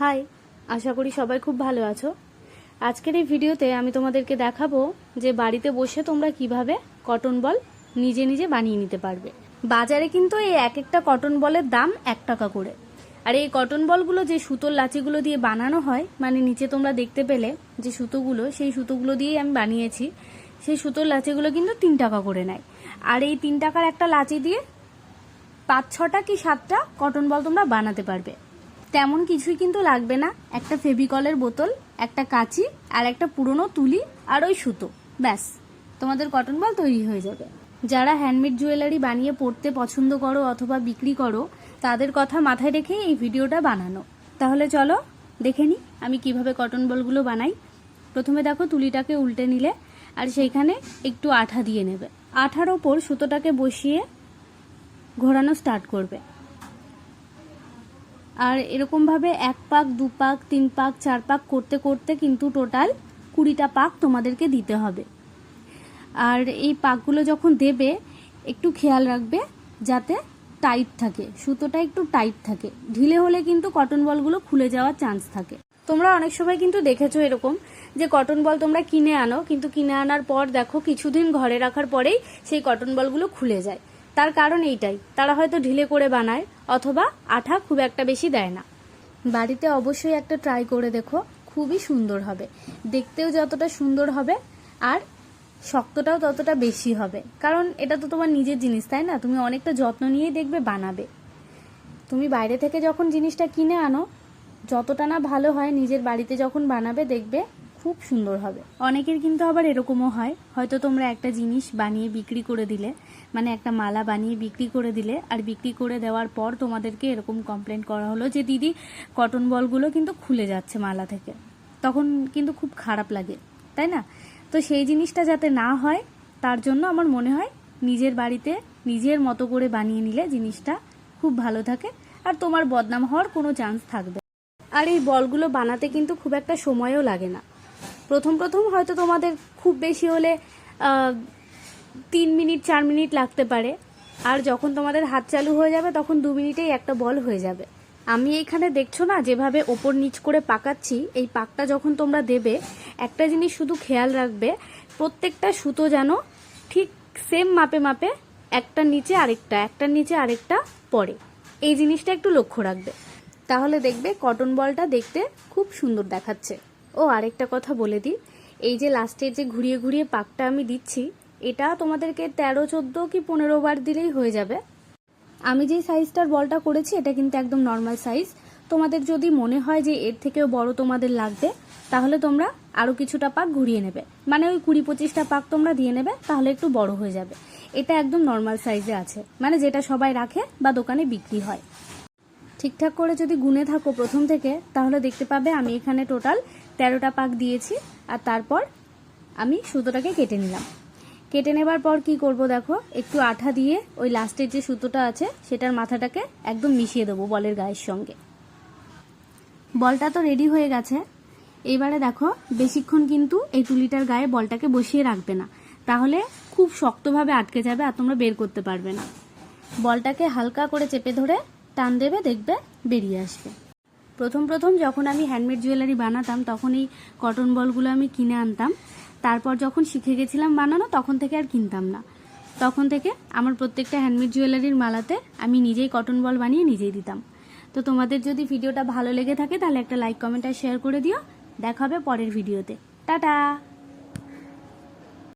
High, আশা করি সবাই খুব ভালো আছো। আজকের এই ভিডিওতে আমি তোমাদেরকে দেখাবো যে বাড়িতে বসে তোমরা কীভাবে কটন বল নিজে নিজে বানিয়ে নিতে পারবে। বাজারে কিন্তু এই এক একটা কটন বলের দাম এক টাকা করে। আর এই কটন বলগুলো যে সুতোর লাচিগুলো দিয়ে বানানো হয় মানে নিচে তোমরা দেখতে পেলে যে সুতোগুলো, সেই সুতোগুলো দিয়েই আমি বানিয়েছি। সেই সুতোর লাচিগুলো কিন্তু তিন টাকা করে নেয়। আর এই তিন টাকার একটা লাচি দিয়ে পাঁচ ছটা কি সাতটা কটন বল তোমরা বানাতে পারবে। তেমন কিছুই কিন্তু লাগবে না। একটা ফেভিকলের বোতল, একটা কাঁচি, আর একটা পুরনো তুলি আর ওই সুতো। ব্যাস, তোমাদের কটন বল তৈরি হয়ে যাবে। যারা হ্যান্ডমেড জুয়েলারি বানিয়ে পড়তে পছন্দ করো অথবা বিক্রি করো, তাদের কথা মাথায় রেখে এই ভিডিওটা বানানো। তাহলে চলো, দেখে নি আমি কীভাবে কটন বলগুলো বানাই। প্রথমে দেখো তুলিটাকে উল্টে নিলে, আর সেইখানে একটু আঠা দিয়ে নেবে। আঠার ওপর সুতোটাকে বসিয়ে ঘোরানো স্টার্ট করবে। আর এরকমভাবে এক পাক, দু পাক, তিন পাক, চার পাক করতে করতে কিন্তু টোটাল কুড়িটা পাক তোমাদেরকে দিতে হবে। আর এই পাকগুলো যখন দেবে, একটু খেয়াল রাখবে যাতে টাইট থাকে, সুতোটা একটু টাইট থাকে। ঢিলে হলে কিন্তু কটন বলগুলো খুলে যাওয়ার চান্স থাকে। তোমরা অনেক সময় কিন্তু দেখেছ এরকম যে কটন বল তোমরা কিনে আনো, কিন্তু কিনে আনার পর দেখো কিছুদিন ঘরে রাখার পরেই সেই কটন বলগুলো খুলে যায়। তার কারণ এইটাই। তারা হয়তো ঢিলে করে বানায়, অথবা আঠা খুব একটা বেশি দেয় না। বাড়িতে অবশ্যই একটা ট্রাই করে দেখো, খুবই সুন্দর হবে। দেখতেও যতটা সুন্দর হবে, আর শক্তটাও ততটা বেশি হবে। কারণ এটা তো তোমার নিজের জিনিস, তাই না? তুমি অনেকটা যত্ন নিয়েই দেখবে বানাবে। তুমি বাইরে থেকে যখন জিনিসটা কিনে আনো, যতটা না ভালো হয় নিজের বাড়িতে যখন বানাবে, দেখবে খুব সুন্দর হবে। অনেকের কিন্তু আবার এরকমও হয়। হয়তো তোমরা একটা জিনিস বানিয়ে বিক্রি করে দিলে মানে একটা মালা বানিয়ে বিক্রি করে দিলে, আর বিক্রি করে দেওয়ার পর তোমাদেরকে এরকম কমপ্লেন করা হলো যে, দিদি কটন বলগুলো কিন্তু খুলে যাচ্ছে মালা থেকে। তখন কিন্তু খুব খারাপ লাগে, তাই না? তো সেই জিনিসটা যাতে না হয়, তার জন্য আমার মনে হয় নিজের বাড়িতে নিজের মতো করে বানিয়ে নিলে জিনিসটা খুব ভালো থাকে, আর তোমার বদনাম হওয়ার কোনো চান্স থাকবে আর এই বলগুলো বানাতে কিন্তু খুব একটা সময়ও লাগে না। প্রথম প্রথম হয়তো তোমাদের খুব বেশি হলে তিন মিনিট, চার মিনিট লাগতে পারে। আর যখন তোমাদের হাত চালু হয়ে যাবে, তখন দু মিনিটেই একটা বল হয়ে যাবে। আমি এইখানে দেখছ না, যেভাবে ওপর নিচ করে পাকাচ্ছি, এই পাকটা যখন তোমরা দেবে, একটা জিনিস শুধু খেয়াল রাখবে, প্রত্যেকটা সুতো যেন ঠিক সেম মাপে মাপে একটা নিচে আরেকটা একটার নিচে আরেকটা পড়ে। এই জিনিসটা একটু লক্ষ্য রাখবে। তাহলে দেখবে কটন বলটা দেখতে খুব সুন্দর দেখাচ্ছে। ও আরেকটা কথা বলে দিই। এই যে লাস্টের যে ঘুরিয়ে ঘুরিয়ে পাকটা আমি দিচ্ছি, এটা তোমাদেরকে তেরো, চোদ্দ কি পনেরো বার দিলেই হয়ে যাবে। আমি যেই সাইজটার বলটা করেছি, এটা কিন্তু একদম নর্মাল সাইজ তোমাদের যদি মনে হয় যে এর থেকেও বড় তোমাদের লাগবে, তাহলে তোমরা আরও কিছুটা পাক ঘুরিয়ে নেবে। মানে ওই কুড়ি, পঁচিশটা পাক তোমরা দিয়ে নেবে, তাহলে একটু বড় হয়ে যাবে। এটা একদম নর্মাল সাইজে আছে। মানে যেটা সবাই রাখে বা দোকানে বিক্রি হয়। ঠিকঠাক করে যদি গুনে থাকো প্রথম থেকে, তাহলে দেখতে পাবে আমি এখানে টোটাল তেরোটা পাক দিয়েছি, আর তারপর আমি সুতোটাকে কেটে নিলাম। কেটে নেবার পর কি করব দেখো, একটু আঠা দিয়ে ওই লাস্টের যে সুতোটা আছে, সেটার মাথাটাকে একদম মিশিয়ে দেবো বলের গায়ের সঙ্গে। বলটা তো রেডি হয়ে গেছে। এবারে দেখো, বেশিক্ষণ কিন্তু এই তুলিটার গায়ে বলটাকে বসিয়ে রাখবে না। তাহলে খুব শক্তভাবে আটকে যাবে আর তোমরা বের করতে পারবে না। বলটাকে হালকা করে চেপে ধরে টান দেবে, দেখবে বেরিয়ে আসবে। প্রথম প্রথম যখন আমি হ্যান্ডমেড জুয়েলারি বানাতাম, তখন এই কটন বলগুলো আমি কিনে আনতাম। তারপর যখন শিখে গেছিলাম বানানো, তখন থেকে আর কিনতাম না। তখন থেকে আমার প্রত্যেকটা হ্যান্ডমেড জুয়েলারির মালাতে আমি নিজেই কটন বল বানিয়ে নিজেই দিতাম। তো তোমাদের যদি ভিডিওটা ভালো লেগে থাকে, তাহলে একটা লাইক কমেন্ট আর শেয়ার করে দিও। দেখা হবে পরের ভিডিওতে। টাটা!